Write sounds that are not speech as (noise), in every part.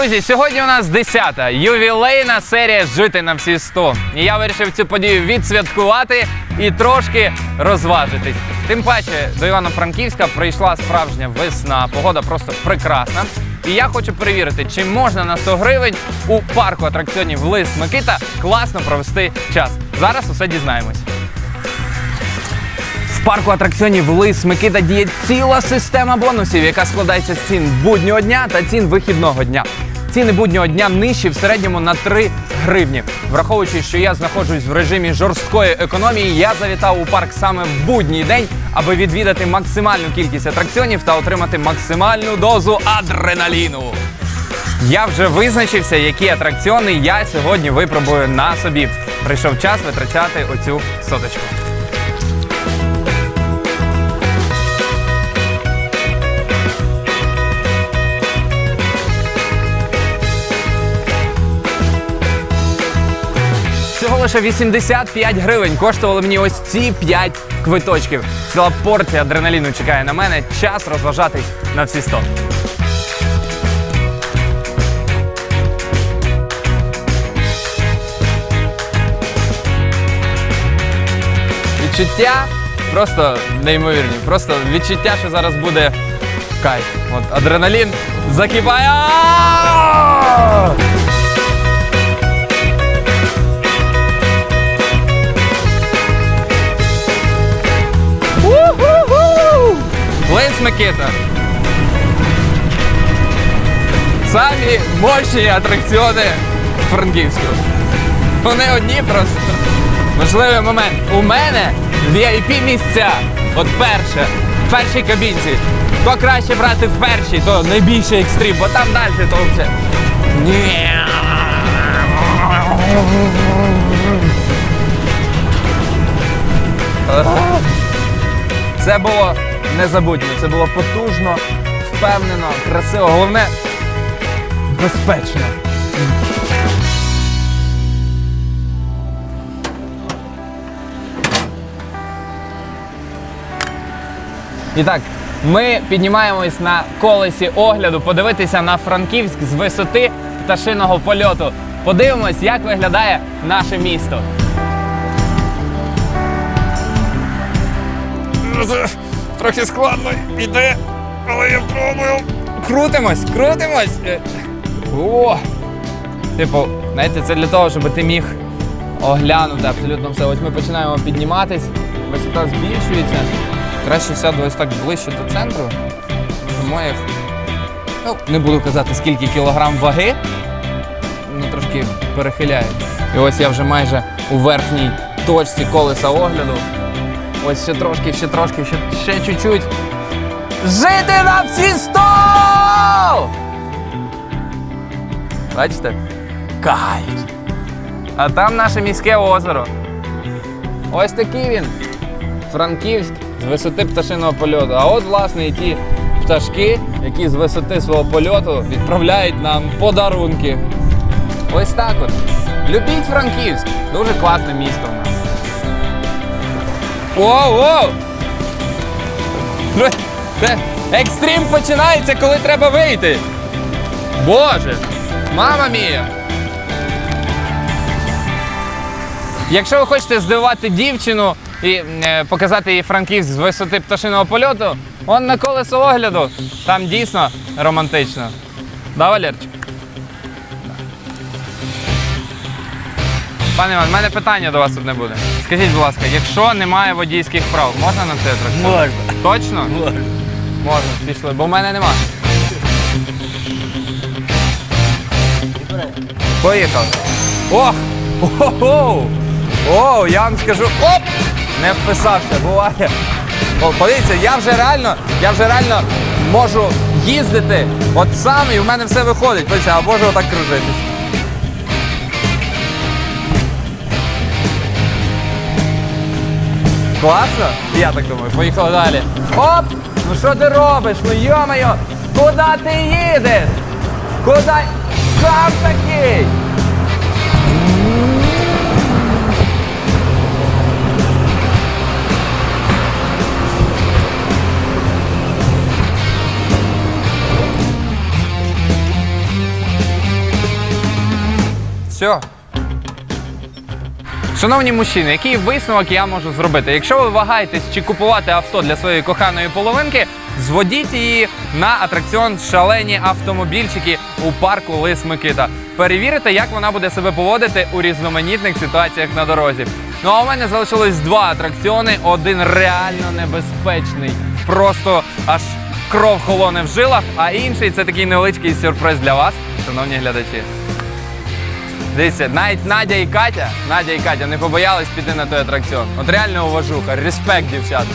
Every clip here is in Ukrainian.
Друзі, сьогодні у нас 10-та ювілейна серія Жити на всі 100. І я вирішив цю подію відсвяткувати і трошки розважитись. Тим паче до Івано-Франківська прийшла справжня весна, погода просто прекрасна. І я хочу перевірити, чи можна на 100 гривень у парку атракціонів Лис Микита класно провести час. Зараз усе дізнаємось. В парку атракціонів Лис Микита діє ціла система бонусів, яка складається з цін буднього дня та цін вихідного дня. Ціни буднього дня нижчі в середньому на 3 гривні. Враховуючи, що я знаходжусь в режимі жорсткої економії, я завітав у парк саме в будній день, аби відвідати максимальну кількість атракціонів та отримати максимальну дозу адреналіну. Я вже визначився, які атракціони я сьогодні випробую на собі. Прийшов час витрачати оцю соточку. Всього лише 85 гривень коштували мені ось ці 5 квиточків. Ціла порція адреналіну чекає на мене. Час розважатись на всі 100. Відчуття просто неймовірні. Просто відчуття, що зараз буде кайф. От адреналін закипає. Лейс Микита. Самі мощні атракціони Франківську. Вони одні просто. Важливий момент. У мене VIP місця. От перше, в першій кабінці. То краще брати в першій, то найбільший екстрим, бо там далі то вже. Ні. Це було незабутньо, це було потужно, впевнено, красиво. Головне безпечно. І так, ми піднімаємось на колесі огляду, подивитися на Франківськ з висоти пташиного польоту. Подивимось, як виглядає наше місто. Трохи складно йде, але я пробую. Крутимось, крутимось. Е, О! Типу, знаєте, це для того, щоб ти міг оглянути абсолютно все. Ось ми починаємо підніматись, висота збільшується. Краще сяду ось так ближче до центру. Тому як, ну, не буду казати, скільки кілограм ваги, ну трошки перехиляю. І ось я вже майже у верхній точці колеса огляду. Ось ще трошки, ще трошки, ще, ще чуть-чуть. Жити на всі сто! Бачите? Кайф. А там наше міське озеро. Ось такий він. Франківськ з висоти пташиного польоту. А от, власне, і ті пташки, які з висоти свого польоту відправляють нам подарунки. Ось так от. Любіть Франківськ. Дуже класне місто. Воу, воу! Екстрім починається, коли треба вийти. Боже! Мама мія! Якщо ви хочете здивувати дівчину і е, показати їй франківськ з висоти пташиного польоту, он на колесо огляду. Там дійсно романтично. Да, Валерчик? Пане Іван, в мене питання до вас одне буде. Скажіть, будь ласка, якщо немає водійських прав, можна на це атракціон? Можна. Точно? Можна. Можна, пішли, бо в мене нема. Поїхали. Ох! Ого! О, я вам скажу. Оп! Не вписався, буває. О, подивіться, я вже реально, я вже реально можу їздити от сам і в мене все виходить. Подивіться, а можу отак кружитись. Класно? Я так думаю. Поїхали далі. Оп! Ну що ти робиш? Ну йо-моє! Куди ти їдеш? Куди? Сам такий! Все. Шановні мужчини, який висновок я можу зробити? Якщо ви вагаєтесь чи купувати авто для своєї коханої половинки, зводіть її на атракціон шалені автомобільчики у парку Лис Микита. Перевірите, як вона буде себе поводити у різноманітних ситуаціях на дорозі. Ну а у мене залишилось два атракціони. Один реально небезпечний, просто аж кров холоне в жилах, а інший це такий невеличкий сюрприз для вас, шановні глядачі. Дивіться, навіть Надя і Катя, Надя і Катя не побоялись піти на той атракціон. От реально уважуха, респект, дівчат.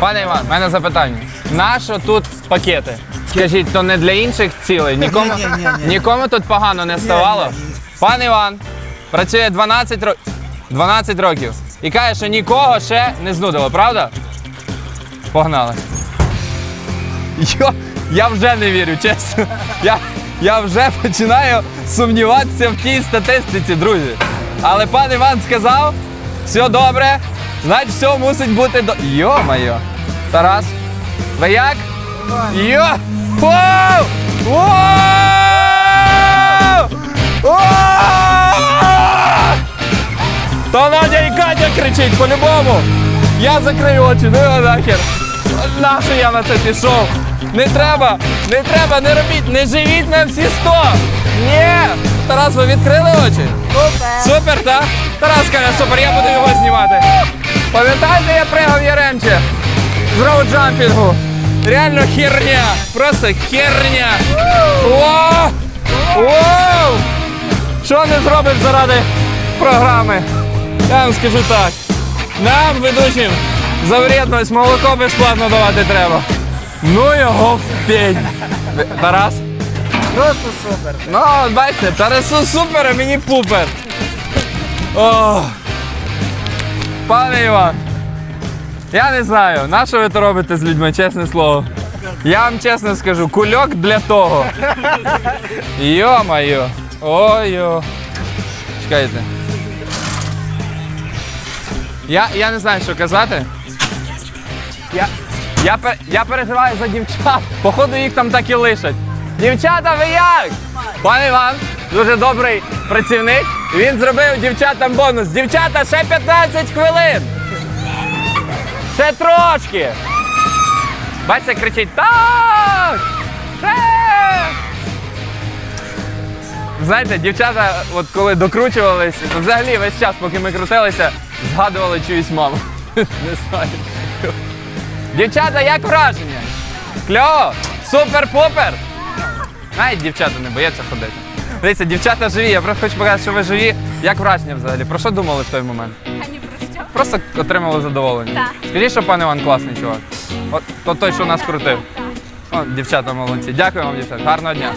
Пане Іван, в мене запитання. Нащо тут пакети? Скажіть, то не для інших цілей? Нікому, Ні, ні, ні, ні. нікому тут погано не ставало? ні, ні. Пан Іван працює 12 років. 12 років. І каже, що нікого ще не знудило, правда? Погнали. Йо, я вже не вірю, чесно. Я, я вже починаю сумніватися в тій статистиці, друзі. Але пан Іван сказав, все добре, значить все мусить бути до. Йо-моє. Тарас, ви як? Йо! Воу! Воу! Та Надя і Катя кричить по-любому. Я закрию очі, ну його нахер. Нащо я на це пішов? Не треба, не треба, не робіть, не живіть на всі сто. Ні. Тарас, ви відкрили очі? Супер! Супер, так? Тарас каже, супер, я буду його знімати. Пам'ятаєте, я пригав Яремче з роуджампінгу? Реально херня, просто херня. О! Що не зробив заради програми? Я вам скажу так. Нам, ведучим, за вредність молоко безплатно давати треба. Ну його в пень. Тарас? Просто супер! Ну, от бачите, Тарасу супер, а мені пупер. О, пане Іван, я не знаю, на що ви то робите з людьми, чесне слово. Я вам чесно скажу, кульок для того. Йо-моє. Ой-йо. Чекайте. Я, я не знаю, що казати. Я, я, пер- я переживаю за дівчат. Походу їх там так і лишать. Дівчата, ви як? Пан Іван, дуже добрий працівник. Він зробив дівчатам бонус. Дівчата, ще 15 хвилин. Ще трошки. Бачите, кричить так! Ще! Знаєте, дівчата, от коли докручувались, то взагалі весь час, поки ми крутилися, згадували чиюсь маму. (laughs) Не знаю. Дівчата, як враження? Кльово! Супер-пупер! Навіть дівчата не бояться ходити. Дивіться, дівчата живі, я просто хочу показати, що ви живі. Як враження взагалі? Про що думали в той момент? Ані про що? Просто отримали задоволення. Так. Скажіть, що пан Іван класний чувак. От то той, що нас крутив. О, дівчата молодці. Дякую вам, дівчата. Гарного дня.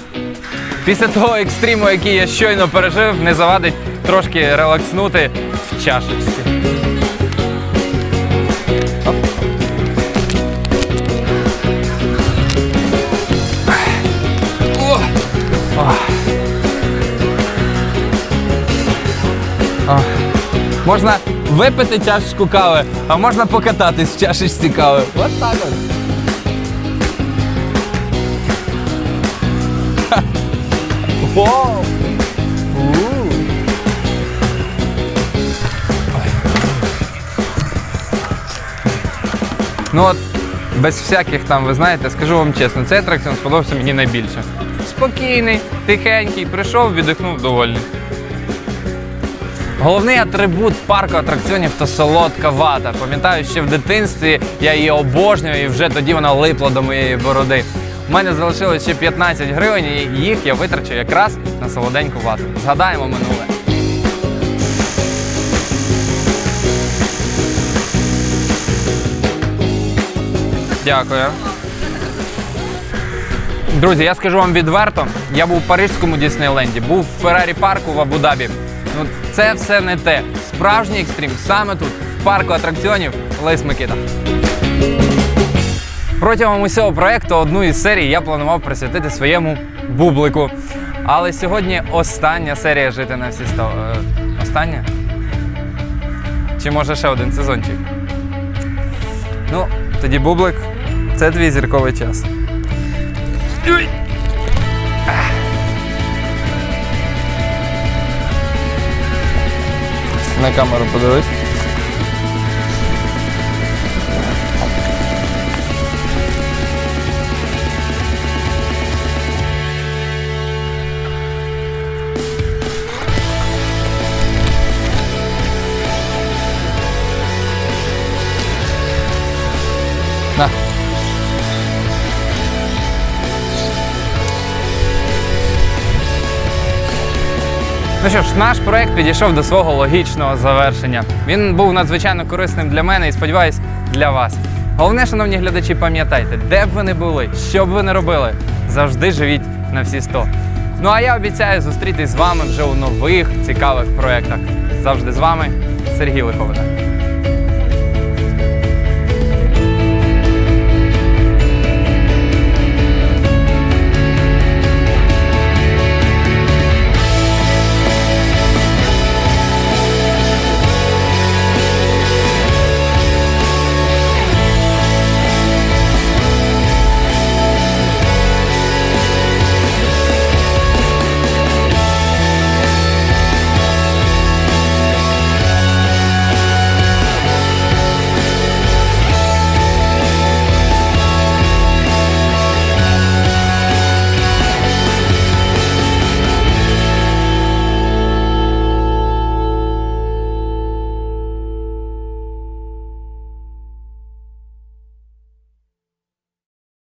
Після того екстриму, який я щойно пережив, не завадить трошки релакснути в чашечці. Оп. Можна випити чашечку кави, а можна покататись в чашечці кави. От так от. Ну от, без всяких там, ви знаєте, скажу вам чесно, цей атракціон сподобався мені найбільше. Спокійний, тихенький, прийшов, віддихнув довольний. Головний атрибут парку атракціонів то солодка вата. Пам'ятаю, ще в дитинстві я її обожнюю і вже тоді вона липла до моєї бороди. У мене залишилось ще 15 гривень, і їх я витрачу якраз на солоденьку вату. Згадаємо минуле. Дякую. Друзі, я скажу вам відверто, я був у Парижському Діснейленді, був в Феррарі парку в Абу-Дабі. Ну, це все не те. Справжній екстрім саме тут, в парку атракціонів Лейс Микита. Протягом усього проекту одну із серій я планував присвятити своєму бублику. Але сьогодні остання серія жити на всі сто. Е, остання? Чи може ще один сезончик? Ну, тоді бублик, це твій зірковий час. На камеру подивись. Що ж, наш проект підійшов до свого логічного завершення. Він був надзвичайно корисним для мене і сподіваюсь, для вас. Головне, шановні глядачі, пам'ятайте, де б ви не були, що б ви не робили, завжди живіть на всі 100. Ну а я обіцяю зустрітись з вами вже у нових цікавих проєктах. Завжди з вами Сергій Лиховина.